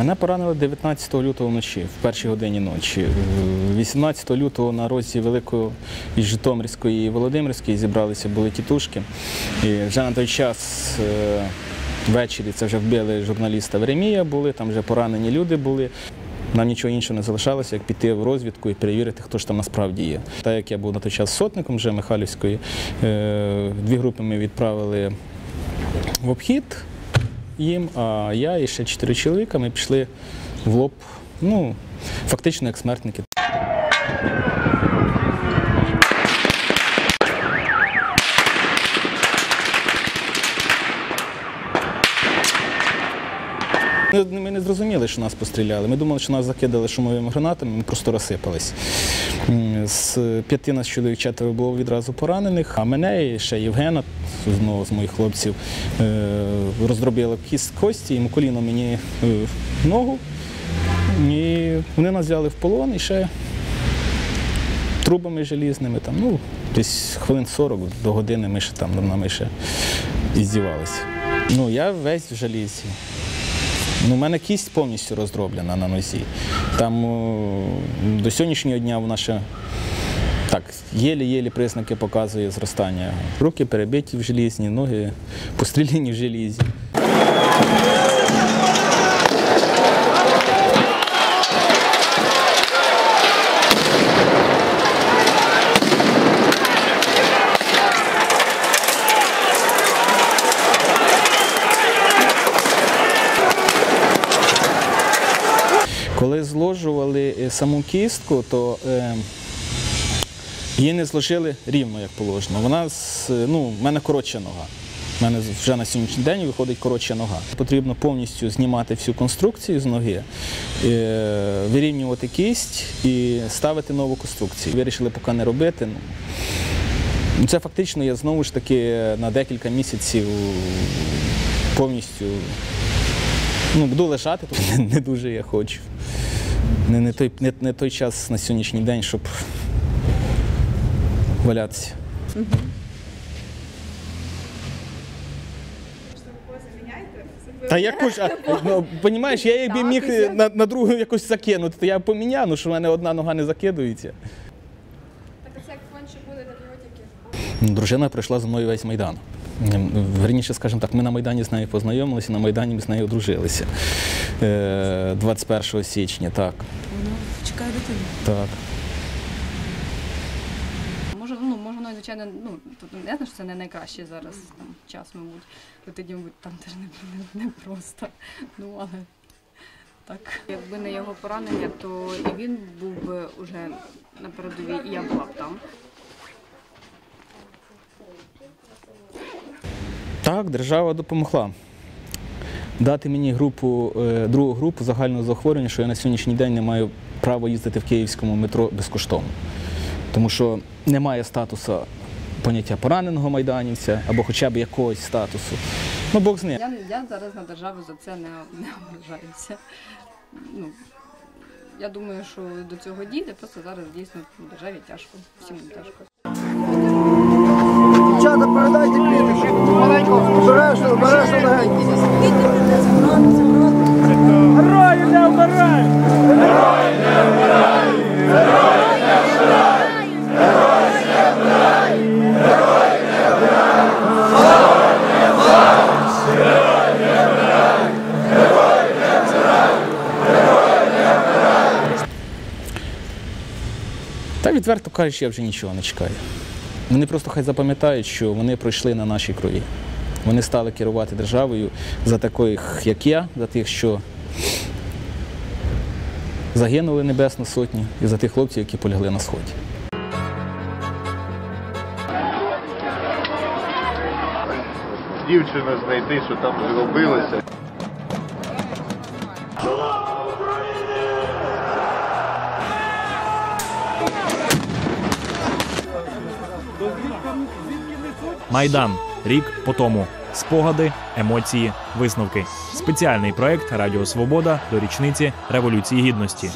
Мене поранили 19 лютого вночі, в першій годині ночі. Е, 18 лютого на розі Великої і Житомирської і Володимирської зібралися були тітушки. І вже на той час е, ввечері це вже вбили журналіста Веремія, були, там вже поранені люди були. Нам нічого іншого не залишалося, як піти в розвідку і перевірити, хто ж там насправді є. Так як я був на той час сотником вже Михайлівської, е, дві групи ми відправили в обхід їм, а я і ще чотири чоловіка ми пішли в лоб, ну, фактично як смертники. Ми- не зрозуміли, що нас постріляли. Ми думали, що нас закидали шумовими гранатами, ми просто розсипались. З п'яти нас чоловік четверо було відразу поранених, а мене і ще Євгена, знову з моїх хлопців, е, роздробили кіст кості, йому коліно мені е, в ногу. І вони нас взяли в полон і ще трубами желізними. Там, ну, десь хвилин 40 до години ми ще там над нами ще іздівалися. Ну, я весь в желізі. Ну, у мене кість повністю роздроблена на нозі. Там до сьогоднішнього дня вона ще так, єлі-єлі признаки показує зростання. Руки перебиті в желізні, ноги постріляні в желізі. Коли зложували е, саму кістку, то е, її не зложили рівно, як положено. Вона е, ну, в мене коротша нога. У мене вже на сьогоднішній день виходить коротша нога. Потрібно повністю знімати всю конструкцію з ноги, вирівнювати кість і ставити нову конструкцію. Вирішили поки не робити. Ну, Ну, Це фактично я знову ж таки на декілька місяців повністю ну, буду не, не дуже я хочу. Не, не, той, не, не той час на сьогоднішній день, щоб валятися. Та якось, а, ну, понімаєш, я якби міг е, на, на другу якось закинути, то я поміняв, ну, що в мене одна нога не закидується. Так а це як конче буде, тільки. Ну, Дружина пройшла за мною весь Майдан. Ем, Верніше, скажімо так, ми на Майдані з нею познайомилися, на Майдані ми з нею одружилися. Е, 21 січня, так. Воно чекає дитину. так. Може, ну, може, навіть, звичайно, ну, тут не знаю, що це не найкращий зараз там, час, мабуть. Тоді, мабуть, там теж не, не, не просто. Ну, але так. Якби не його поранення, то і він був би уже на передовій, і я була б там. Так, держава допомогла. Дати мені групу, е, другу групу загального захворювання, що я на сьогоднішній день не маю права їздити в київському метро безкоштовно. Тому що немає статусу поняття пораненого майданівця або хоча б якогось статусу. Ну, Бог з ним. Я, я зараз на державу за це не, не ображаюся. Ну, я думаю, що до цього дійде, просто зараз дійсно державі тяжко, всім тяжко. Відверто кажучи, я вже нічого не чекаю. Вони просто хай запам'ятають, що вони пройшли на нашій крові. Вони стали керувати державою за таких, як я, за тих, що загинули Небесну Сотню, і за тих хлопців, які полягли на сході. дівчину знайти, що там зробилося. Майдан. Рік по тому. Спогади, емоції, висновки. Спеціальний проект Радіо Свобода до річниці Революції Гідності.